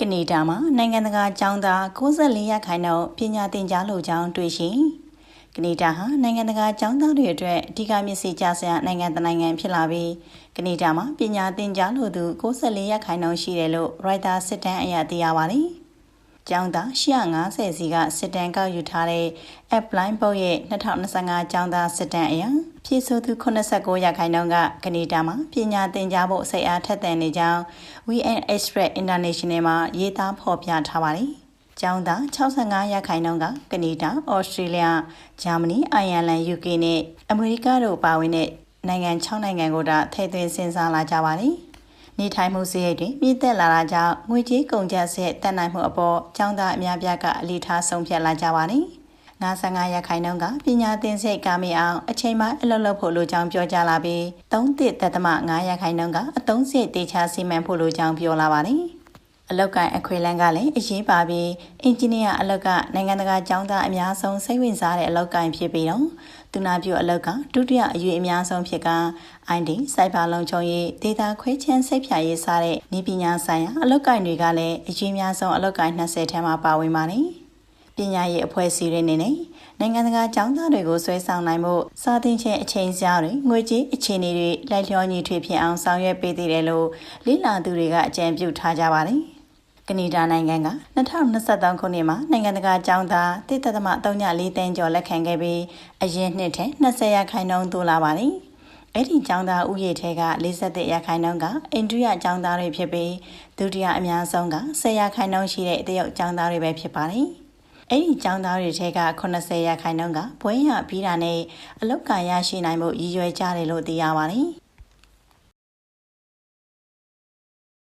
ကနေဒါမှာနိုင်ငံတကာကျောင်းသား64ရာခိုင်နှုန်းပညာသင်ကြားလိုကြောင်းတွေ့ရှိကနေဒါဟာနိုင်ငံတကာကျောင်းသားတွေအတွက်အဓိကမျက်စိကျစရာနိုင်ငံတနိုင်ငံဖြစ်လာပြီးကနေဒါမှာပညာသင်ကြားလိုသူ64ရာခိုင်နှုန်းရှိတယ်လို့ Reuters စစ်တမ်းအရသိရပါတယ်။ကျောင်းသား150စီကစစ်တမ်းကောက်ယူထားတဲ့ Appline ပုတ်ရဲ့2025ကျောင်းသားစစ်တမ်းအရ ဖြည့်ဆို့သူ89ရာခိုင်နှုန်းကကနေဒါမှာပညာသင်ကြားဖို့စိတ်အားထက်သန်နေကြောင်း VN Express International မှာရေးသားဖော်ပြထားပါတယ်။ကျောင်းသား65ရာခိုင်နှုန်းကကနေဒါ၊ဩစတြေးလျ၊ဂျာမနီ၊အိုင်ယာလန်၊ယူကေနဲ့အမေရိကတို့ပါဝင်တဲ့နိုင်ငံ6နိုင်ငံကိုဒါထည့်သွင်းစဉ်းစားလာကြပါတယ်။နေထိုင်မှုစရိတ်တွေမြင့်တက်လာတာကြောင့်ငွေကြေးကုန်ကျစရိတ်တက်နိုင်မှုအပေါ်ကျောင်းသားအများပြားကအလေးထားဆုံးဖြတ်လာကြပါတယ်။ 55ရာခိုင်နှုန်းကပညာသင်စိတ်ကာမိအောင်အချိန်မှအလုပ်လုပ်ဖို့လိုကြောင်းပြောကြားလာပြီး3.5ရာခိုင်နှုန်းကအသုံးစရိတ်တေချာစီမံဖို့လိုကြောင်းပြောလာပါတယ်။အလောက်ကန်အခွေလန်းကလည်းအရေးပါပြီးအင်ဂျင်နီယာအလောက်ကနိုင်ငံတကာကျောင်းသားအများဆုံးစိတ်ဝင်စားတဲ့အလောက်ကန်ဖြစ်ပြီးတော့သူနာပြုအလောက်ကဒုတိယအရွေအများဆုံးဖြစ်က ID စိုက်ပါလုံခြုံရေးဒေတာခွဲချမ်းစိတ်ဖြာရေးစားတဲ့ဤပညာဆိုင်ရာအလောက်ကန်တွေကလည်းအရေးများဆုံးအလောက်ကန်20ထဲမှာပါဝင်ပါတယ်။ ပညာရေးအဖွဲ့အစည်းတွေနေနဲ့နိုင်ငံတကာကျောင်းသားတွေကိုဆွဲဆောင်နိုင်မှုစာသင်ခြင်းအချိန်ကြားတွေငွေကြေးအခြေအနေတွေလိုက်လျောညီထွေဖြစ်အောင်ဆောင်ရွက်ပေးသေးတယ်လို့လိလာသူတွေကအကြံပြုထားကြပါတယ်။ကနေဒါနိုင်ငံက2023ခုနှစ်မှာနိုင်ငံတကာကျောင်းသား1.34တန်းကျော်လက်ခံခဲ့ပြီးအရင်နှစ်ထဲ20ရာခိုင်နှုန်းတိုးလာပါတယ်။အဲ့ဒီကျောင်းသားဥယေထဲက47ရာခိုင်နှုန်းကအိန္ဒိယကျောင်းသားတွေဖြစ်ပြီးဒုတိယအများဆုံးက10ရာခိုင်နှုန်းရှိတဲ့တရုတ်ကျောင်းသားတွေပဲဖြစ်ပါတယ်။ အဲ့ဒီကျောင်းသားတွေထဲက80ရာခိုင်နှုန်းကဘွဲရပြီးတာနဲ့အလောက်ကန်ရရှိနိုင်မှုရည်ရွယ်ကြတယ်လို့သိရပါတယ်။